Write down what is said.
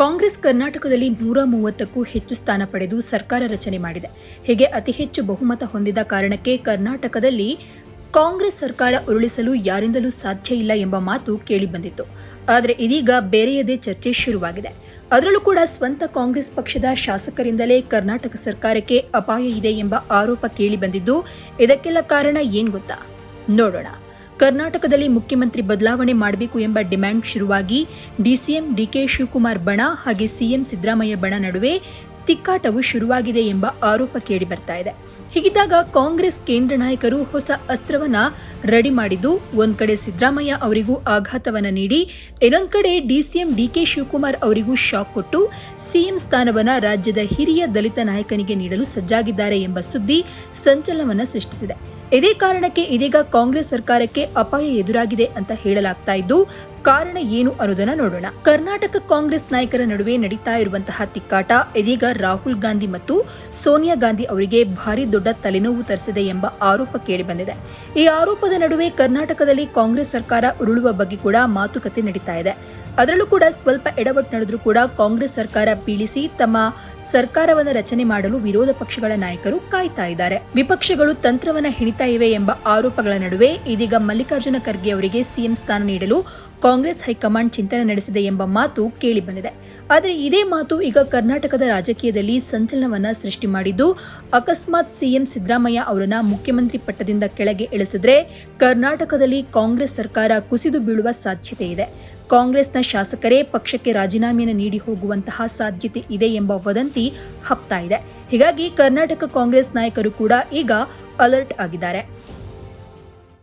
ಕಾಂಗ್ರೆಸ್ ಕರ್ನಾಟಕದಲ್ಲಿ ನೂರ ಮೂವತ್ತಕ್ಕೂ ಹೆಚ್ಚು ಸ್ಥಾನ ಪಡೆದು ಸರ್ಕಾರ ರಚನೆ ಮಾಡಿದೆ. ಹೀಗೆ ಅತಿ ಹೆಚ್ಚು ಬಹುಮತ ಹೊಂದಿದ ಕಾರಣಕ್ಕೆ ಕರ್ನಾಟಕದಲ್ಲಿ ಕಾಂಗ್ರೆಸ್ ಸರ್ಕಾರ ಉರುಳಿಸಲು ಯಾರಿಂದಲೂ ಸಾಧ್ಯ ಇಲ್ಲ ಎಂಬ ಮಾತು ಕೇಳಿಬಂದಿತ್ತು. ಆದರೆ ಇದೀಗ ಬೇರೆಯದೇ ಚರ್ಚೆ ಶುರುವಾಗಿದೆ. ಅದರಲ್ಲೂ ಕೂಡ ಸ್ವಂತ ಕಾಂಗ್ರೆಸ್ ಪಕ್ಷದ ಶಾಸಕರಿಂದಲೇ ಕರ್ನಾಟಕ ಸರ್ಕಾರಕ್ಕೆ ಅಪಾಯ ಇದೆ ಎಂಬ ಆರೋಪ ಕೇಳಿಬಂದಿದ್ದು, ಇದಕ್ಕೆಲ್ಲ ಕಾರಣ ಏನ್ ಗೊತ್ತಾ? ನೋಡೋಣ. ಕರ್ನಾಟಕದಲ್ಲಿ ಮುಖ್ಯಮಂತ್ರಿ ಬದಲಾವಣೆ ಮಾಡಬೇಕು ಎಂಬ ಡಿಮ್ಯಾಂಡ್ ಶುರುವಾಗಿ ಡಿಸಿಎಂ ಡಿಕೆ ಶಿವಕುಮಾರ್ ಬಣ ಹಾಗೆ ಸಿಎಂ ಸಿದ್ದರಾಮಯ್ಯ ಬಣ ನಡುವೆ ತಿಕ್ಕಾಟವು ಶುರುವಾಗಿದೆ ಎಂಬ ಆರೋಪ ಕೇಳಿ ಬರ್ತಾ ಇದೆ. ಹೀಗಿದ್ದಾಗ ಕಾಂಗ್ರೆಸ್ ಕೇಂದ್ರ ನಾಯಕರು ಹೊಸ ಅಸ್ತ್ರವನ್ನ ರೆಡಿ ಮಾಡಿದ್ದು, ಒಂದ್ ಕಡೆ ಸಿದ್ದರಾಮಯ್ಯ ಅವರಿಗೂ ಆಘಾತವನ್ನ ನೀಡಿ, ಇನ್ನೊಂದ್ ಕಡೆ ಡಿಸಿಎಂ ಡಿಕೆ ಶಿವಕುಮಾರ್ ಅವರಿಗೂ ಶಾಕ್ ಕೊಟ್ಟು ಸಿಎಂ ಸ್ಥಾನವನ್ನ ರಾಜ್ಯದ ಹಿರಿಯ ದಲಿತ ನಾಯಕನಿಗೆ ನೀಡಲು ಸಜ್ಜಾಗಿದ್ದಾರೆ ಎಂಬ ಸುದ್ದಿ ಸಂಚಲನವನ್ನ ಸೃಷ್ಟಿಸಿದೆ. ಇದೇ ಕಾರಣಕ್ಕೆ ಇದೀಗ ಕಾಂಗ್ರೆಸ್ ಸರ್ಕಾರಕ್ಕೆ ಅಪಾಯ ಎದುರಾಗಿದೆ ಅಂತ ಹೇಳಲಾಗ್ತಾ ಇದ್ದು ಕಾರಣ ಏನು ಅನ್ನೋದನ್ನ ನೋಡೋಣ. ಕರ್ನಾಟಕ ಕಾಂಗ್ರೆಸ್ ನಾಯಕರ ನಡುವೆ ನಡೀತಾ ಇರುವಂತಹ ತಿಕ್ಕಾಟ, ಇದೀಗ ರಾಹುಲ್ ಗಾಂಧಿ ಮತ್ತು ಸೋನಿಯಾ ಗಾಂಧಿ ಅವರಿಗೆ ಭಾರಿ ದೊಡ್ಡ ತಲೆನೋವು ತರಿಸಿದೆ ಎಂಬ ಆರೋಪ ಕೇಳಿಬಂದಿದೆ. ಈ ಆರೋಪದ ನಡುವೆ ಕರ್ನಾಟಕದಲ್ಲಿ ಕಾಂಗ್ರೆಸ್ ಸರ್ಕಾರ ಉರುಳುವ ಬಗ್ಗೆ ಕೂಡ ಮಾತುಕತೆ ನಡೀತಾ ಇದೆ. ಅದರಲ್ಲೂ ಕೂಡ ಸ್ವಲ್ಪ ಎಡವಟ್ಟು ನಡೆದ್ರೂ ಕೂಡ ಕಾಂಗ್ರೆಸ್ ಸರ್ಕಾರ ಪೀಳಿಸಿ ತಮ್ಮ ಸರ್ಕಾರವನ್ನು ರಚನೆ ಮಾಡಲು ವಿರೋಧ ಪಕ್ಷಗಳ ನಾಯಕರು ಕಾಯ್ತಾ ಇದ್ದಾರೆ. ವಿಪಕ್ಷಗಳು ತಂತ್ರವನ್ನ ಹೆಣಿತಾ ಇವೆ ಎಂಬ ಆರೋಪಗಳ ನಡುವೆ ಇದೀಗ ಮಲ್ಲಿಕಾರ್ಜುನ ಖರ್ಗೆ ಅವರಿಗೆ ಸಿಎಂ ಸ್ಥಾನ ನೀಡಲು ಕಾಂಗ್ರೆಸ್ ಹೈಕಮಾಂಡ್ ಚಿಂತನೆ ನಡೆಸಿದೆ ಎಂಬ ಮಾತು ಕೇಳಿಬಂದಿದೆ. ಆದರೆ ಇದೇ ಮಾತು ಈಗ ಕರ್ನಾಟಕದ ರಾಜಕೀಯದಲ್ಲಿ ಸಂಚಲನವನ್ನ ಸೃಷ್ಟಿ ಮಾಡಿದ್ದು, ಅಕಸ್ಮಾತ್ ಸಿಎಂ ಸಿದ್ದರಾಮಯ್ಯ ಅವರನ್ನು ಮುಖ್ಯಮಂತ್ರಿ ಪಟ್ಟದಿಂದ ಕೆಳಗೆ ಇಳಿಸಿದ್ರೆ ಕರ್ನಾಟಕದಲ್ಲಿ ಕಾಂಗ್ರೆಸ್ ಸರ್ಕಾರ ಕುಸಿದು ಬೀಳುವ ಸಾಧ್ಯತೆ ಇದೆ. ಕಾಂಗ್ರೆಸ್ನ ಶಾಸಕರೇ ಪಕ್ಷಕ್ಕೆ ರಾಜೀನಾಮೆಯನ್ನು ನೀಡಿ ಹೋಗುವಂತಹ ಸಾಧ್ಯತೆ ಇದೆ ಎಂಬ ವದಂತಿ ಹಬ್ತಾ ಇದೆ. ಹೀಗಾಗಿ ಕರ್ನಾಟಕ ಕಾಂಗ್ರೆಸ್ ನಾಯಕರು ಕೂಡ ಈಗ ಅಲರ್ಟ್ ಆಗಿದ್ದಾರೆ.